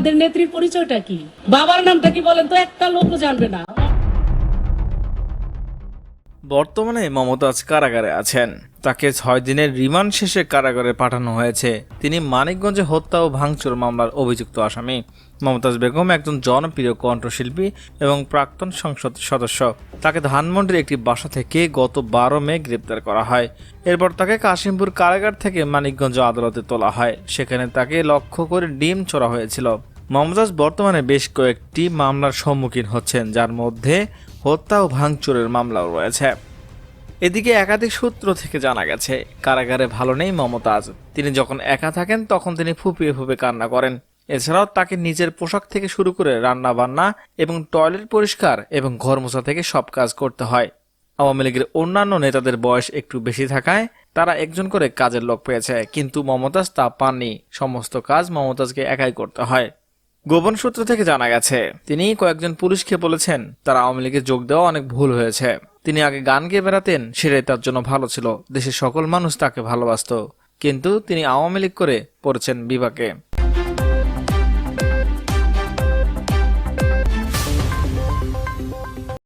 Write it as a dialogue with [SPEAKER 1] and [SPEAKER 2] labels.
[SPEAKER 1] আপনাদের নেত্রীর পরিচয়টা কি? বাবার নামটা কি বলেন তো? একটা লোকও জানবে না।
[SPEAKER 2] বর্তমানে মমতাজ কারাগারে আছেন। তাকে ছয় দিনের রিমান্ড শেষে কারাগারে পাঠানো হয়েছে। তিনি মানিকগঞ্জে হত্যা ও ভাঙচুর মামলার অভিযুক্ত আসামি। মমতাজ বেগম একজন জনপ্রিয় কণ্ঠশিল্পী এবং প্রাক্তন সংসদ সদস্য। তাকে ধানমন্ডির একটি বাসা থেকে গত বারো মে গ্রেপ্তার করা হয়। এরপর তাকে কাশিমপুর কারাগার থেকে মানিকগঞ্জ আদালতে তোলা হয়। সেখানে তাকে লক্ষ্য করে ডিম ছোড়া হয়েছিল। মমতাজ বর্তমানে বেশ কয়েকটি মামলার সম্মুখীন হচ্ছেন, যার মধ্যে হত্যা ও ভাঙচুরের মামলাও রয়েছে। এদিকে একাধিক সূত্র থেকে জানা গেছে, কারাগারে ভালো নেই মমতাজ। তিনি যখন একা থাকেন, তখন তিনি ফুপিয়ে ফুপিয়ে কান্না করেন। এছাড়াও তাকে নিজের পোশাক থেকে শুরু করে রান্না বান্না এবং টয়লেট পরিষ্কার এবং ঘর মোছা থেকে সব কাজ করতে হয়। আওয়ামী লীগের অন্যান্য নেতাদের বয়স একটু বেশি থাকায় তারা একজন করে কাজের লোক পেয়েছে, কিন্তু মমতাজ তা পাননি। সমস্ত কাজ মমতাজকে একাই করতে হয়। গোপন সূত্র থেকে জানা গেছে, তিনি কয়েকজন পুলিশকে বলেছেন তারা আওয়ামী লীগে যোগ দেওয়া অনেক ভুল হয়েছে। তিনি আগে গান গেয়ে বেড়াতেন, সেটাই তার জন্য ভালো ছিল। দেশের সকল মানুষ তাকে ভালোবাসত। কিন্তু তিনি আওয়ামী লীগ করে পড়েছেন বিভাগে